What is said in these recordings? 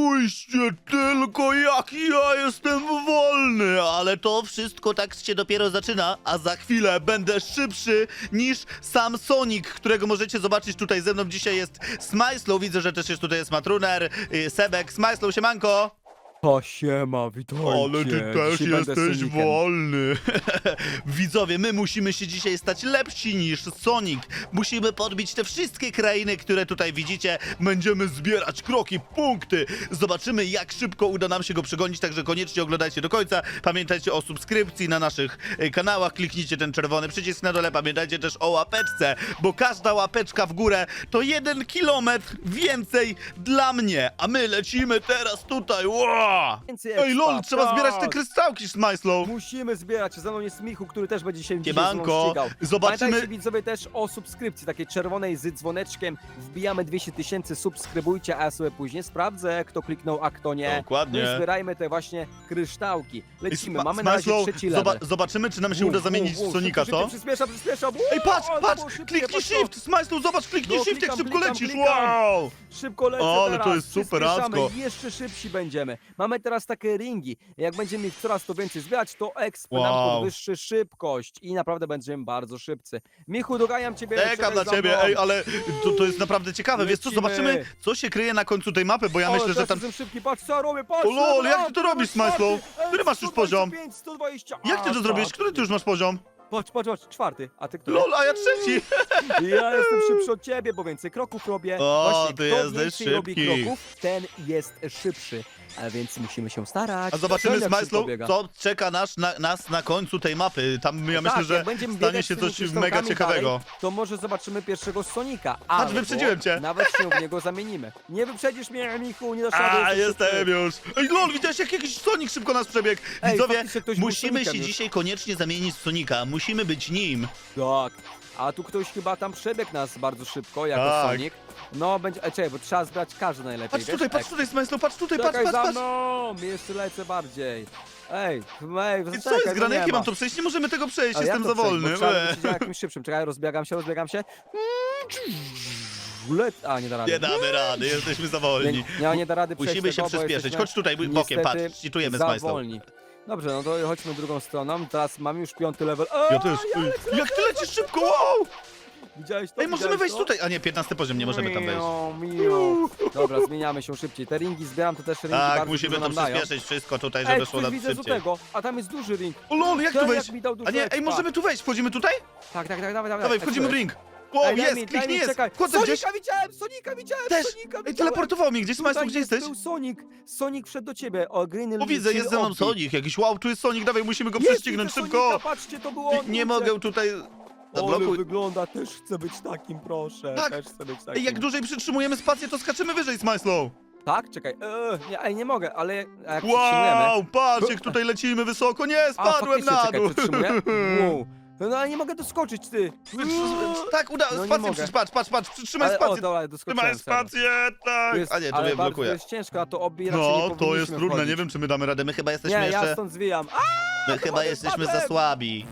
Spójrzcie tylko, jaki ja jestem wolny, ale to wszystko tak się dopiero zaczyna, a za chwilę będę szybszy niż sam Sonic, którego możecie zobaczyć tutaj ze mną. Dzisiaj jest Smajslow, widzę, że też jest tutaj jest Matruner, y, Sebek, Smajslow, siemanko! O, siema, witajcie. Ale ty też Dzisiaj będę jesteś Sonicem. wolny. Widzowie, my musimy się dzisiaj stać lepsi niż Sonic. Musimy podbić te wszystkie krainy, które tutaj widzicie. Będziemy zbierać kroki, punkty. Zobaczymy, jak szybko uda nam się go przegonić, także koniecznie oglądajcie do końca. Pamiętajcie o subskrypcji na naszych e, kanałach. Kliknijcie ten czerwony przycisk na dole. Pamiętajcie też o łapeczce, bo każda łapeczka w górę to jeden kilometr więcej dla mnie. A my lecimy teraz tutaj. Wow! Więcej Ej, lol, expa, trzeba zbierać te krystałki, Smajslow. Musimy zbierać. Ze mną jest Michu, który też będzie się dzisiaj Siemanko. ze mną ścigał. Zobaczymy- Pamiętajcie widzowie też o subskrypcji, takiej czerwonej z dzwoneczkiem. Wbijamy 200 tysięcy, subskrybujcie, a ja sobie później sprawdzę, kto kliknął, a kto nie. Dokładnie. No i zbierajmy te właśnie kryształki. Lecimy, Sma- mamy na razie Smajslow, trzeci zoba- level. zobaczymy, czy nam się uda zamienić w Sonika, szybko, co? szybko, Przyspieszam, przyspieszam. Ej, patrz, patrz, było szybkie, kliknij patrz to. shift, Smajslow, zobacz, kliknij No, shift, jak klikam, szybko klikam, lecisz, klikam. wow! Szybko lecę O, ale teraz. to jest Przyspieszamy, superacko. Jeszcze szybsi będziemy. Mamy teraz takie ringi. Jak będziemy ich coraz to więcej zbierać, to exp nam Wow. podwyższy szybkość i naprawdę będziemy bardzo szybcy. Michu, doganiam ciebie. Czekam na za ciebie, mną. ej, ale to, to jest naprawdę ciekawe, wiesz co, Lecimy. zobaczymy, co się kryje na końcu tej mapy, bo ja myślę, że teraz tam... Jestem szybki, patrz co ja robię, patrz! O lol, jak ty to robisz, Smajslow? Który masz już poziom? 125, 120. Jak ty to zrobiłeś? Który ty już masz poziom? Patrz, patrz, patrz, czwarty, a ty który? Lol, a ja trzeci! Ja jestem szybszy od ciebie, bo więcej kroków robię. O, ty kto jesteś więcej robi szybki. kroków, ten jest szybszy. A więc musimy się starać. A zobaczymy, jak szybko Smajslow, biega. co czeka nas na, nas na końcu tej mapy. Tam ja Tak, myślę, że jak będziemy stanie biegać się z tymi coś mega ciekawego. Dalej, to może zobaczymy pierwszego Sonika. Albo wyprzedziłem cię. Nawet się w niego zamienimy. Nie wyprzedzisz mnie, Michu, nie dasz rady. A, jesteś jestem szybszy. już. Ej, lol, widziałeś jak jakiś Sonic szybko nas przebiegł. Ej, Widzowie, faktycznie ktoś był musimy się już. dzisiaj koniecznie zamienić w Sonika. Musimy być nim. Tak. A tu ktoś chyba tam przebiegł nas bardzo szybko, jako Tak. Sonic. No, będzie... Ej, czekaj, bo trzeba zbrać każdy najlepiej, Patrz wiesz? tutaj, patrz tutaj, Smajslow, patrz tutaj, patrz, Czekaj patrz, za patrz. mną! Jeszcze lecę bardziej. Ej, ej, Ej, Co jest no grane? nie Jak ja ma. mam to przejść? Nie możemy tego przejść, jestem za wolny. Trzeba być jakimś szybszym. Czekaj, rozbiegam się, rozbiegam się. Let... A, nie da rady. Nie damy rady, jesteśmy za wolni. Nie, nie, nie da rady przejść Musimy się tego, bo przyspieszyć. jesteśmy Chodź tutaj bokiem, niestety patrz, cheatujemy za Smajslow. wolni. Dobrze, no to chodźmy drugą stroną. Teraz mam już piąty level. Ja też. Ej, Jak ty lecisz szybko, wow! Widziałeś to? Ej, możemy Widziałeś wejść to? tutaj. A nie, 15 poziom, nie możemy tam wejść. Miau, miau. Dobra, zmieniamy się szybciej. Te ringi zbieram, to też ringi Tak, bardzo musimy dużo to nam dają. przyspieszyć wszystko tutaj, Ej, żeby szło coś nam widzę szybciej. tego, a tam jest duży ring. O lol, jak tu wejść? mi dał A dużo nie, ej, możemy tu wejść, wchodzimy tutaj? Tak, tak, tak, dawaj, dawaj. Dawaj, wchodzimy w ring. Wow, Ej, daj jest, mi, daj kliknij mi, jest. czekaj. Chodzę gdzieś. Sonika widziałem, Sonika widziałem, Też. Sonika Ej, widziałem. teleportował mnie, gdzie Smajslow, Tutaj gdzie jest, jesteś? był Sonic, Sonic wszedł do ciebie, o Green O widzę, jest ze mną Sonic jakiś. Wow, tu jest Sonic, dawaj, musimy go prześcignąć szybko. patrzcie, to było on. Nie mogę tutaj... Ale Zablokuj. wygląda, też chcę być takim, proszę. Tak. Też chcę być takim. Ej, jak dłużej przytrzymujemy spację, to skaczymy wyżej, Smajslow. Tak? Czekaj. Eee, nie, ej, nie mogę, ale jak przytrzymujemy... Wow, patrz, jak tutaj lecimy wysoko. Nie, A, spadłem faktycznie, na czekaj, dół. przytrzymuję. Wow. No ale nie mogę doskoczyć, ty. Tak, uda, No nie spację mogę. przytrz, patrz, patrz, patrz, przytrzymaj Ale, o, spację. dobra, doskoczyłem Trzymaj sobie. spację, tak. Jest, A nie, to ale mnie bardzo blokuje. jest ciężko, a to obie raczej nie No, to jest powinniśmy trudne, wchodzić. nie wiem, czy my damy radę. My chyba jesteśmy Nie, ja jeszcze... stąd zwijam. A, My chyba jesteśmy za słabi.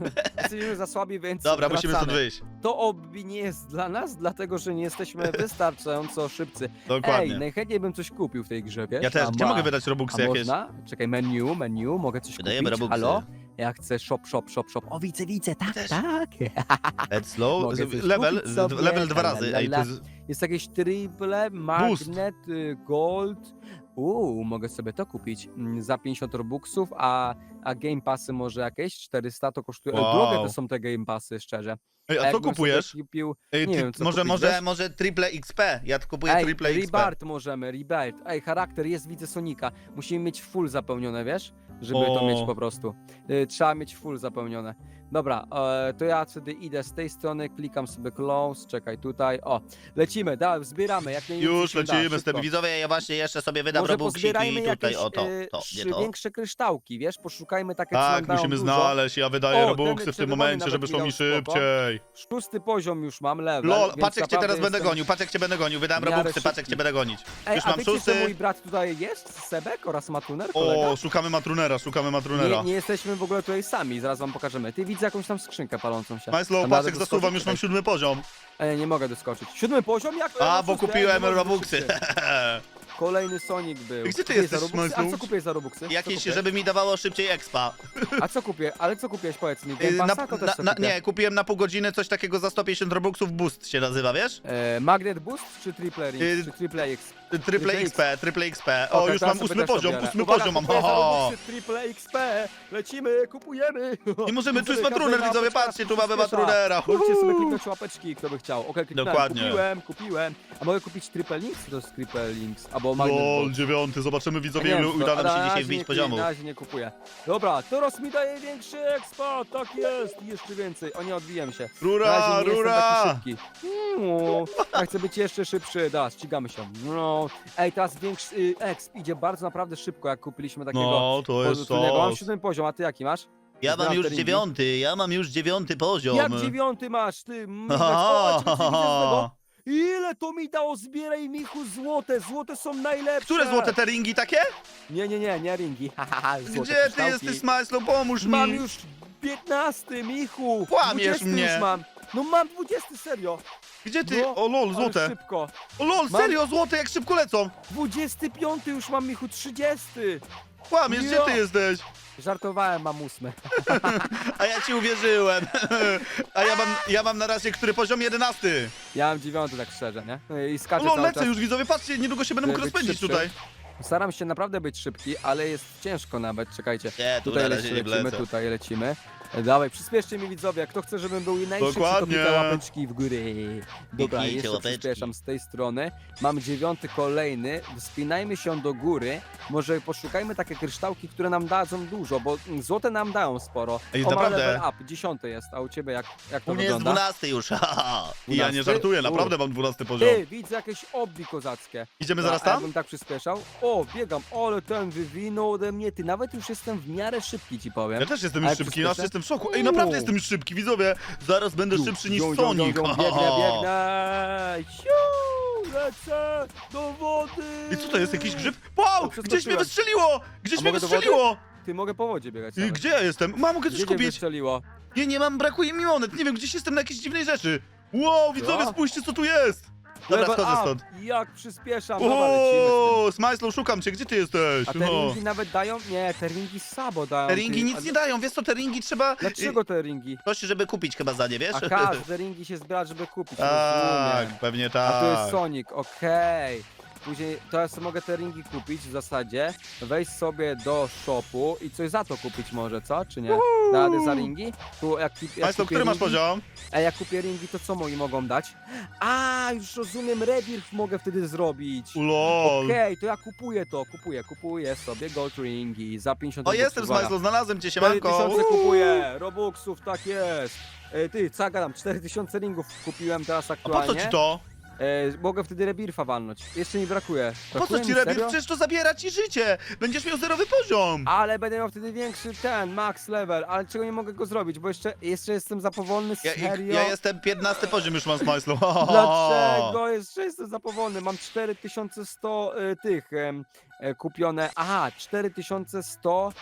jesteśmy za słabi, więc Dobra, musimy wracamy. stąd wyjść. To obi nie jest dla nas, dlatego że nie jesteśmy wystarczająco szybcy. Ej, Dokładnie. najchętniej bym coś kupił w tej grze, wiesz? Ja też. A Gdzie ma- mogę wydać robuxy A jakieś? można? Czekaj, menu, menu, mogę coś Wydajemy kupić? robuxy. Halo? Ja chcę shop, shop, shop, shop. O, widzę, widzę, tak, Też. tak. Let's slow. Mogę coś Level, kupić sobie, level dwa razy. la, Ej, la. to jest... Jest jakieś triple, magnet, y, gold. Uuu, mogę sobie to kupić mm, za 50 robuxów, a, a game passy może jakieś 400 to kosztuje. Wow. Wow. Drogie to są te game passy, szczerze. Ej, a co jakbym sobie kupujesz? Kupił, Ej, nie ty, wiem, co może, kupić, może, wiesz? może triple XP. Ja kupuję Ej, triple XP. rebirth możemy, rebirth. Ej, charakter jest, widzę Sonika. Musimy mieć full zapełnione, wiesz? Żeby to O. mieć po prostu. Y, trzeba mieć full zapełnione. Dobra, e, to ja wtedy idę z tej strony, klikam sobie close, czekaj tutaj. O, lecimy, da, zbieramy. Jak Już się da, lecimy z tym. Widzowie, ja właśnie jeszcze sobie wydam Może robuxiki tutaj, jakieś o to, e, to, nie to. większe kryształki, wiesz? Poszukajmy takie, Tak, musimy dużo. znaleźć, ja wydaję O, robuxy w tym momencie, żeby szło mi szybciej. Szósty poziom już mam, level. Lol, patrz jak cię teraz będę gonił, patrz jak cię będę gonił, wydałem w miarę robuxy, patrz jak cię będę gonić. Ej, Już mam szósty. mój brat tutaj jest? Sebek oraz kolega? O, szukamy matrunera, szukamy matrunera. Nie, nie jesteśmy w ogóle tutaj sami, zaraz wam pokażemy. Ty widzę jakąś tam skrzynkę palącą się. Majslow, Tam radę doskoczyć? zasuwam, już mam siódmy poziom. Ej, nie mogę doskoczyć. Siódmy poziom? Jak? A, No, bo szósty, kupiłem nie mogę robuxy. kolejny Sonic był. Gdzie ty Kupiłeś jesteś, za Robuxy? A co kupiłeś za Robuxy? Co Jakieś, kupiłeś? żeby mi dawało szybciej expa. A co kupię? Ale co kupiłeś, powiedz mi? Y, Game Passa? To też co na, kupię. nie, kupiłem na pół godziny coś takiego za 150 robuxów, boost się nazywa, wiesz? E, Magnet Boost czy Triple Rings? Y, czy Triple X? Triple Triple XP, triple XP. O, Okej, już teraz mam sobie ósmy też to poziom, biorę. ósmy Uwaga, poziom mam, kupuję za haha. Robuxy Triple XP! Lecimy, kupujemy! Nie możemy, tu jest Każdy matruner, ma widzowie, patrzcie, tu mamy przyspiesza. matrunera. Możecie sobie kliknąć łapeczki, kto by chciał. Okej, kliknąłem. Dokładnie. Kupiłem, kupiłem. A mogę kupić Triple Links? To jest Triple Links. Albo Magnet LOL, dziewiąty, zobaczymy widzowie, Nie ilu wiem, uda nam się dzisiaj razie wbić nie- poziomu. Na razie nie kupuję. Dobra, teraz mi daje większy expa, tak jest, i jeszcze więcej. O nie, odbiłem się. Na Rura, razie nie rura! taki szybki. No, ja chcę być jeszcze szybszy, da, ścigamy się. No. Ej, teraz większy y, exp idzie bardzo naprawdę szybko, jak kupiliśmy takiego No, to jest podwójnego. Mam to. siódmy poziom, a ty jaki masz? Ja mam już dziewiąty, ja mam już dziewiąty poziom. Jak dziewiąty masz, ty? Mm, Ha, o, ciebie ha, widzę z tego. Ile to mi dało? Zbieraj Michu złote, złote są najlepsze. Które złote te ringi takie? Nie, nie, nie, nie ringi. Złote Gdzie ty jesteś, Smajslo? Pomóż mi! Mam już 15, Michu! Kłamiesz 20 mnie. Już mam. No mam 20, serio! Gdzie ty? No, O lol, Ale złote. szybko. O lol, Mam- serio, złote, jak szybko lecą. 25 już mam, Michu, 30! Kłamiesz, gdzie ty jesteś? Żartowałem, mam ósme. A ja ci uwierzyłem. A ja mam, ja mam na razie który poziom? Jedenasty. Ja mam dziewiąty, tak szczerze, nie? No I skaczę Lol, cały lecę czas. już, widzowie, patrzcie, niedługo się będę mógł Żeby być rozpędzić szybszy. tutaj. Staram się naprawdę być szybki, ale jest ciężko nawet, czekajcie. Nie, tu Tutaj na leci, razie nie lecimy, wlecę. tutaj lecimy. E, Dawaj, przyspieszcie mi widzowie, kto chce, żebym był najszybszy, to Dokładnie. łapeczki w górę. Dobra, Kliknijcie jeszcze łapeczki. przyspieszam z tej strony. Mam dziewiąty kolejny, wspinajmy się do góry. Może poszukajmy takie kryształki, które nam dadzą dużo, bo mm, złote nam dają sporo. Ej, o, ma naprawdę? level up, dziesiąty jest, a u ciebie jak, jak to U mnie jest wygląda? dwunasty już, haha. I ja nie 12? żartuję, naprawdę mam dwunasty poziom. Ty, widzę jakieś obbi kozackie. Idziemy zaraz a tam? Jakbym tak przyspieszał. O, biegam, ale ten wywinął ode mnie. Ty, nawet już jestem w miarę szybki, ci powiem. Ja też jestem już szybki, aż przyspieszę? Jestem w szoku. Ej, naprawdę Uuu. jestem już szybki, widzowie. Zaraz będę szybszy niż Sonic. Biegnę, haha. biegnę. Siu, lecę do wody. I co to jest, jakiś grzyb? Wow, gdzieś mnie wystrzeliło! Gdzieś A mnie mogę do wody? wystrzeliło! Ty, mogę po wodzie biegać I nawet. Gdzie ja jestem? Mam, mogę Gdzie coś cię kupić. wystrzeliło? Nie, nie mam, brakuje mi monet. Nie wiem, gdzieś jestem na jakiejś dziwnej rzeczy. Wow, widzowie, Co? spójrzcie, co tu jest. Dobra, Level schodzę up. stąd. Jak przyspieszam. Dobra, lecimy z tym. Smajslow, szukam cię, gdzie ty jesteś? A te No. ringi nawet dają? Nie, te ringi sabo dają. Te ty. ringi A nic nie dają, wiesz co, te ringi trzeba... Dlaczego te ringi? Coś, żeby kupić chyba za nie, wiesz? Aha, że te ringi się zbiera, żeby kupić. Tak, rozumiem. pewnie A tak. to jest Sonic, okej. Później sobie mogę te ringi kupić w zasadzie, wejść sobie do shopu i coś za to kupić może, co? Czy nie? Da radę za ringi? Tu jak, jak Państwo, kupię który masz ringi, poziom? A jak kupię ringi, to co moi mogą dać? A, już rozumiem, rebirth mogę wtedy zrobić. Ulol. Okej, to ja kupuję to, kupuję, kupuję sobie gold ringi za 50 O, robuxów, jestem uwaga. Smajslow, znalazłem cię, 4000 siemanko. Uuu. kupuję, robuxów, tak jest. E, ty, co ja gadam, 4000 ringów kupiłem teraz A po aktualnie. co ci to? E, mogę wtedy rebirfa walnąć. Jeszcze mi brakuje. Po Brakuje co ci mi, serio? Przecież to zabiera ci życie. Będziesz miał zerowy poziom. Ale będę miał wtedy większy ten, max level, ale czego nie mogę go zrobić, bo jeszcze, jeszcze jestem za powolny, Ja, serio? ja jestem 15 poziom już mam Smajslow. Dlaczego? Jeszcze jestem za powolny, mam 4100 y, tych em, e, kupione, aha, 4100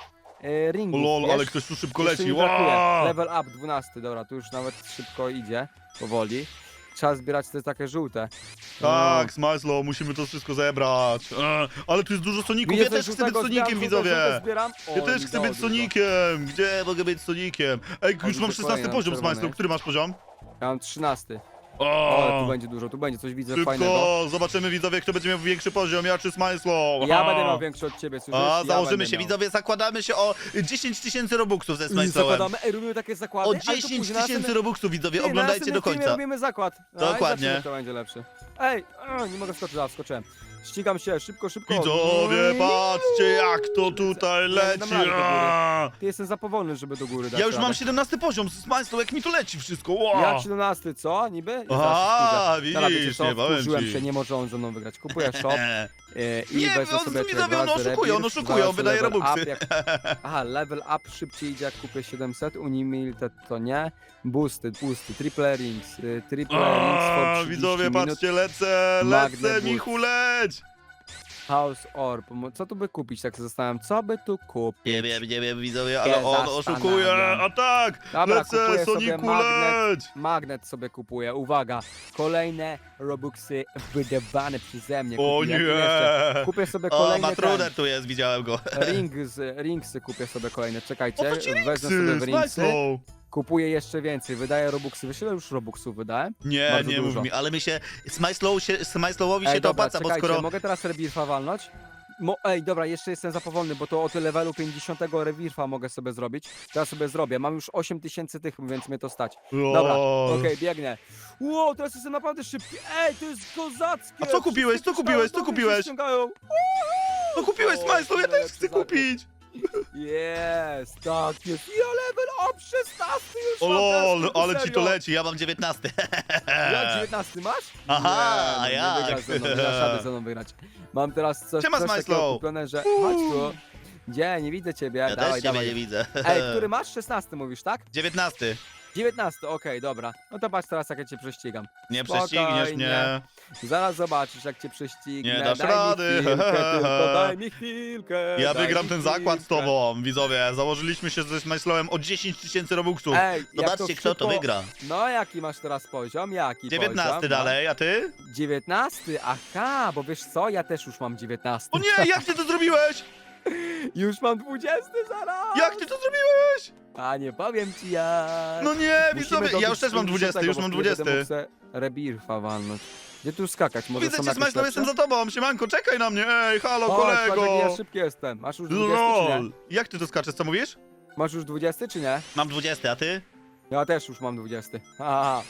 e, ringów, lol, wiesz? ale ktoś tu szybko Jeszcze leci. mi brakuje. Wow. Level up 12, dobra, tu już nawet szybko idzie, powoli. Trzeba zbierać te takie żółte. Tak, Smajslow, musimy to wszystko zebrać. E, ale tu jest dużo Soników. Widzę Ja też chcę być żółtego, Sonikiem, zbieram żółte, żółte widzowie. Zbieram. Ja też chcę być dużo. Sonikiem. Gdzie mogę być Sonikiem? Ej, już mam widzę 16 kolejny, poziom, czerwony jest. Który masz poziom? Ja mam 13. O, tu O, będzie dużo, tu będzie coś widzę fajnego. szybko. Zobaczymy, widzowie, kto będzie miał większy poziom, ja czy Smajslow. Ja będę miał większy od ciebie, słyszysz? A, ja założymy będę się, miał. widzowie, zakładamy się o 10 tysięcy robuxów ze I Smajslowem. zakładamy, ej, robimy takie zakłady, O ale to 10 później na tysięcy następnym- robuxów, widzowie, Ty, na oglądajcie do następnym filmie końca. robimy zakład. No, i Dokładnie. zobaczymy, kto będzie lepszy. Ej, nie mogę skoczyć, a, skoczyłem. Ścigam się, szybko, szybko. Widzowie, patrzcie jak to tutaj Ja leci. dam rady do góry. A! Ty jestem za powolny, żeby do góry dać Ja już mam radę. 17 poziom, Smajslow, jak mi tu leci wszystko. Wow. Jak 17, co? Niby? I zaraz Aha, widzisz, wiecie co, nie wkurzyłem ci. się, nie może on ze mną wygrać. Kupuję shop i Nie, wezmę on sobie mi zawiał, on oszukuje, on oszukuje, on wydaje robuxy. jak- Aha, level up szybciej idzie jak kupię 700, Unimilted to nie. Boosty, boosty, triple rings, y, triple rings for A, 30 widzowie, minut. patrzcie, lecę, Magnet lecę, Boost. Michu, leć. House Orb. Mo- Co tu by kupić? Tak się zastanawiam. Co by tu kupić? Nie wiem, nie wiem, widzowie, ale on oszukuje. zastanawiam. A tak! Dobra, lecę, kupuję sobie Soniku, magnet. leć! Magnet sobie kupuję. Uwaga, kolejne Robuxy wydawane przeze mnie. O Kupię- jeszcze- nie! Kupię sobie O, kolejne Matruder tu jest, widziałem go. ten, rings, ringsy kupię sobie kolejne. Czekajcie, O, to ci wezmę sobie w ringsy. Kupuję jeszcze więcej, wydaję Robuxy. Wiesz ile już Robuxów wydałem? Nie, Bardzo nie mów dużo. mi, ale mi się, Smajslow się, Smajslowowi się to dobra, opłaca, bo czekajcie, skoro... mogę teraz Rebirfa walnąć? Mo Ej, dobra, jeszcze jestem za powolny, bo to o ty levelu 50 Rebirfa mogę sobie zrobić. Teraz sobie zrobię. Mam już 8000 tych, więc mnie to stać. Dobra, okej, biegnę. Wow, teraz jestem naprawdę szybki. Ej, to jest kozackie! A co kupiłeś? Wszystkie Co kupiłeś? Co się kupiłeś? ściągają. No kupiłeś Smajslow, ja też chcę kupić! Jest, tak jest. Ja level up 16 już O mam lol, teraz, ale ci to serio. leci, ja mam 19. Ja 19 masz? Aha, nie, a no, nie wygrasz ze mną, nie dasz rady ze mną wygrać. Mam teraz coś, Siema, coś takiego Smajslow. kupione, że... Chodź tu. Gdzie? Nie widzę ciebie. Ja dawaj, też ciebie dawaj. nie widzę. Ej, który masz? 16 mówisz, tak? 19. 19, okej, dobra. No to patrz teraz, jak ja cię prześcigam. Nie Spokojnie. prześcigniesz mnie. Zaraz zobaczysz, jak cię prześcignę. Nie dasz daj rady. Mi chwilkę, tylko daj mi chwilkę. Ja daj wygram mi ten zakład z chwilkę. tobą, widzowie. Założyliśmy się ze Smajslowem o 10 tysięcy robuxów. Ej, jak Zobaczcie, kto to szybko- wygra. No, jaki masz teraz poziom? Jaki 19 poziom? dalej, a ty? No. 19, aha, bo wiesz co, ja też już mam 19. O nie, jak ty to zrobiłeś? Już mam 20 zaraz! Jak ty to zrobiłeś? A nie powiem ci jak. No nie, widzowie, ja już też mam 20, już mam wtedy 20. będę mógł se Rebirfa walnąć. Gdzie tu skakać? Może Widzę są cię, jakieś lepsze? jestem za tobą. Siemanko, czekaj na mnie. Ej, halo, Chodź, patrz, jaki kolego. ja szybki jestem. Masz już 20 czy LOL. nie? Jak ty to skaczesz, co mówisz? Masz już 20 czy nie? Mam 20, a ty? Ja też już mam 20. Aha.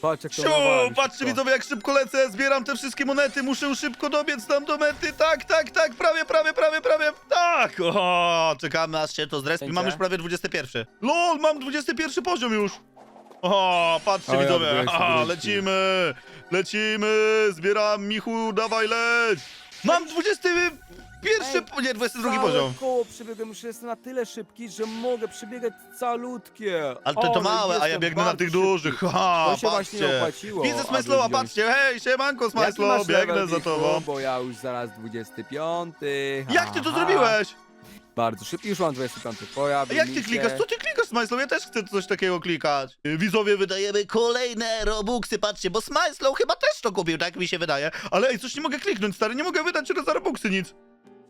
Patrz jak to Siu, nawałem patrzcie szybko. widzowie, jak szybko lecę, zbieram te wszystkie monety, muszę szybko dobiec tam do mety, tak, tak, tak, prawie, prawie, prawie, prawie, tak! O, czekamy aż się to zrespi, mam już prawie 21. LOL, mam 21 poziom już! O, patrzcie ja widzowie, 20, aha, 20. lecimy, lecimy, zbieram, Michu, dawaj leć! Mam 21, Ej, nie, 22 Całe poziom. koło przebiegłem, już jestem na tyle szybki, że mogę przebiegać calutkie. Ale ty to Ale małe, a ja jestem biegnę na bardzo tych szybki. dużych, ha, To się właśnie nie patrzcie. opłaciło. Widzę aby wziąć. patrzcie, hej, siemanko Jaki masz biegnę level, za Michu? tobą. Bo ja już zaraz 25. Jak ty to Aha. zrobiłeś? Bardzo szybko, już mam 25. A Pojawił jak mi ty się... klikasz? Co ty klikasz, Smajslow? Ja też chcę coś takiego klikać. Y, Widzowie, wydajemy kolejne robuxy, patrzcie, bo Smajslow chyba też to kupił, tak mi się wydaje. Ale ej, coś nie mogę kliknąć, stary, nie mogę wydać za robuxy nic.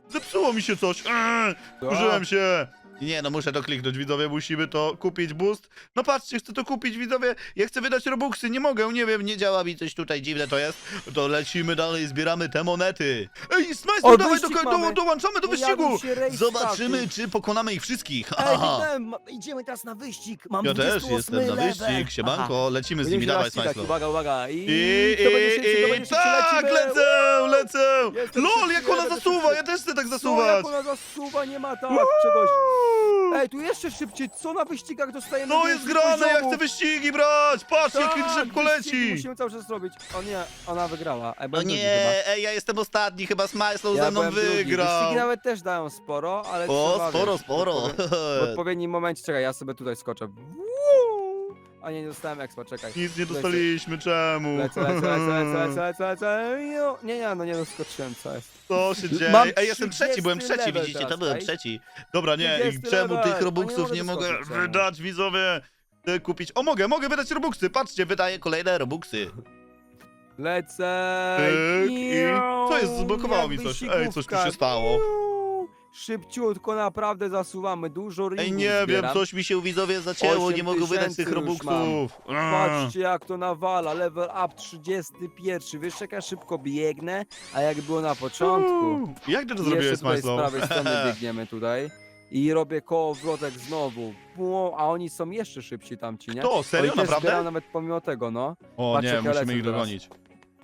Zepsuło mi się coś. Eee, Co? użyłem się. Nie, no muszę to kliknąć, widzowie, musimy to kupić, boost. No patrzcie, chcę to kupić, widzowie, ja chcę wydać robuxy, nie mogę, nie wiem, nie działa mi coś tutaj, dziwne to jest. To lecimy dalej, zbieramy te monety. Ej, Smajslow, O, dawaj, do, wyścig do, mamy. dołączamy do Pojawił wyścigu. się Zobaczymy, czy pokonamy ich wszystkich. Ej, Aha. ma- idziemy teraz na wyścig. Mam Ja też 28 jestem na level. wyścig, siemanko, lecimy z nimi, dawaj Smajslow. Uwaga, uwaga. I, I, kto będzie szybciej, i, będzie i, szybciej, tak, lecimy. lecę, lecę! Jestem LOL, jak ja ona zasuwa, ja też chcę tak zasuwać! jak ona zasuwa, nie ma tak czegoś. Ej, tu jeszcze szybciej, co na wyścigach dostajemy No więcej jest grane, ja poziomów? chcę wyścigi brać! Patrz, jak Tak, szybko wyścigi leci! Musimy cały czas zrobić. O nie, ona wygrała. Ej, O byłem drugi nie, ej, ja jestem ostatni, chyba Smajslow chyba. ze mną byłem drugi. wygrał! Wyścigi nawet też dają sporo, ale O, trzeba, sporo, wiesz, sporo! W, odpowie- w odpowiednim momencie, czekaj, ja sobie tutaj skoczę. Wuu! A nie, nie dostałem expa, czekaj. Nic nie dostaliśmy, czemu? Lecę, lecę, lecę, lecę, lecę, lecę, lecę. Jo, Nie, nie, no nie doskoczyłem, co jest. Co się dzieje? Mam Ej, jestem trzeci, byłem 30 trzeci, level widzicie, to teraz, byłem ej. trzeci. Dobra, nie, i 30 czemu level, tych nie robuxów mogę nie mogę doskoczyć, czemu? wydać, widzowie? Chcę kupić... O, mogę, mogę wydać robuxy, patrzcie, wydaję kolejne robuxy. Lecę. Tyk i- Co jest? Zblokowało mi coś. Ej, coś tu się stało. Iu, Szybciutko, naprawdę zasuwamy, dużo ringów Ej, nie wiem, zbieram. coś mi się widzowie zacięło, nie mogę wydać tych tysięcy już robuxów. Patrzcie jak to nawala, level up 31. Wiesz jak ja szybko biegnę, a jak było na początku. Uuu, Jak ty to I zrobiłeś, jeszcze tutaj z prawej strony biegniemy tutaj. I robię koło wrotek znowu. Bum, A oni są jeszcze szybsi tamci, nie? To, serio, oni też naprawdę? nawet pomimo tego, no. O Patrz, nie, jak ja musimy lecę ich teraz. dogonić.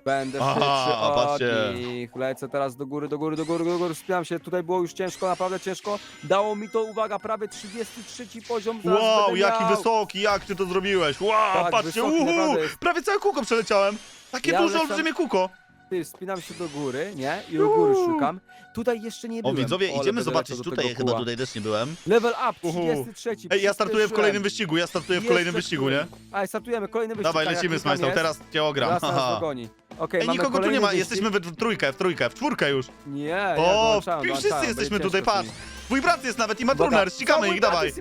Będę Aha, szybszy od patrzcie. nich. Lecę teraz do góry, do góry, do góry, do góry. Wspinam się, tutaj było już ciężko, naprawdę ciężko. Dało mi to, uwaga, prawie 33 poziom. Zaraz Wow, będę jaki miał. wysoki, jak ty to zrobiłeś? Wow, Tak, patrzcie, wysoki, uhu, naprawdę jest. prawie całe kółko przeleciałem. Takie Ja duże, lecę- olbrzymie kółko. Ty, wspinam się do góry, nie? I do góry Uuu. szukam. Tutaj jeszcze nie O, byłem. widzowie, ale idziemy zobaczyć leciał do tutaj, tego chyba kóła. tutaj też nie byłem. Level up, Uhu. 33. Ej, ja startuję w kolejnym wyścigu, ja startuję w kolejnym wyścigu, nie? który? Ej, startujemy, kolejny wyścig. Dawaj, tak, lecimy z tam Majslow, jest. teraz cię ogram. Zaraz nas haha. dogoni. Okej, Ej, mamy nikogo tu nie ma, jesteśmy we trójkę, w trójkę, w czwórkę już. Nie, ja O, dołączałem, wszyscy dołączałem, jesteśmy będzie tutaj, ciężko patrz. z nimi. Twój brat jest nawet i Matruner, ścigamy ich, dawaj.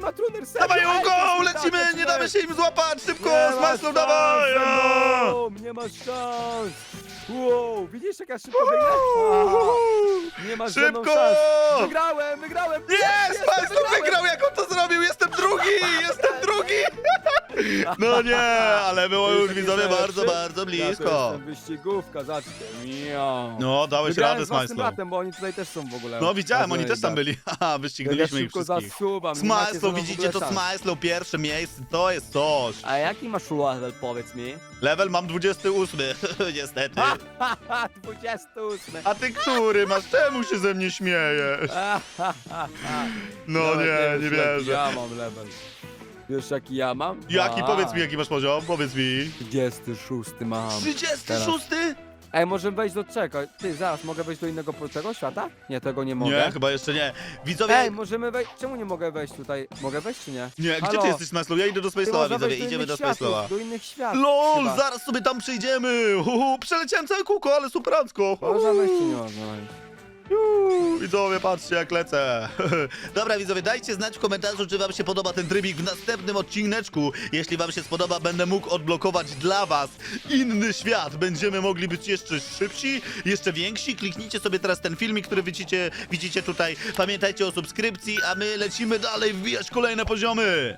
Dawaj, Ej, Hugo, to jest lecimy, tak, nie damy się im złapać, szybko, Nie z ma Maslą, szans, dawaj! a! mną, Nie ma szans! Wow, widzisz jaka szybko? Aha, Nie masz ze mną Szybko! szans! Wygrałem, wygrałem! Jest, Maslą wygrał, jak on to zrobił, jestem drugi, jestem drugi! No nie, ale było już widzowie bardzo, bardzo to blisko. wyścigówka. Miau. No, dałeś Wygrałem radę z z własnym bo oni tutaj też są w ogóle. No widziałem, oni też tam tak. byli. Haha, wyścignęliśmy ich wszystkich. zasuwam. Z w widzicie, to z. Maslą pierwsze miejsce, to jest coś. A jaki masz level, powiedz mi? Level mam 28, niestety. Ha, ha, ha, 28. A ty który masz? Czemu się ze mnie śmiejesz? Ha, ha, ha, ha. No Nawet nie, nie jaki wierzę. Ja mam level. Wiesz jaki ja mam? Jaki, A, powiedz mi, jaki masz poziom? Powiedz mi. 36 mam. 36? Ej, może wejść do czego? Ty, zaraz, mogę wejść do innego po- tego świata? Nie, tego nie mogę. Nie, chyba jeszcze nie. Widzowie, Ej, możemy wejść. Czemu nie mogę wejść tutaj? Mogę wejść czy nie? nie, gdzie Halo? ty jesteś, Maslow? Ja idę do Space Ty widzowie, wejść idziemy do innych Space światów, Laba. Do innych światów. LOL, chyba. zaraz sobie tam przyjdziemy! Uhu, przeleciałem całe kółko, ale superancko! Można wejść czy nie można wejść? Uuu, Widzowie, patrzcie jak lecę. Dobra, widzowie, dajcie znać w komentarzu, czy wam się podoba ten trybik w następnym odcineczku. Jeśli wam się spodoba, będę mógł odblokować dla was inny świat. Będziemy mogli być jeszcze szybsi, jeszcze więksi. Kliknijcie sobie teraz ten filmik, który widzicie, widzicie tutaj. Pamiętajcie o subskrypcji, a my lecimy dalej wbijać kolejne poziomy.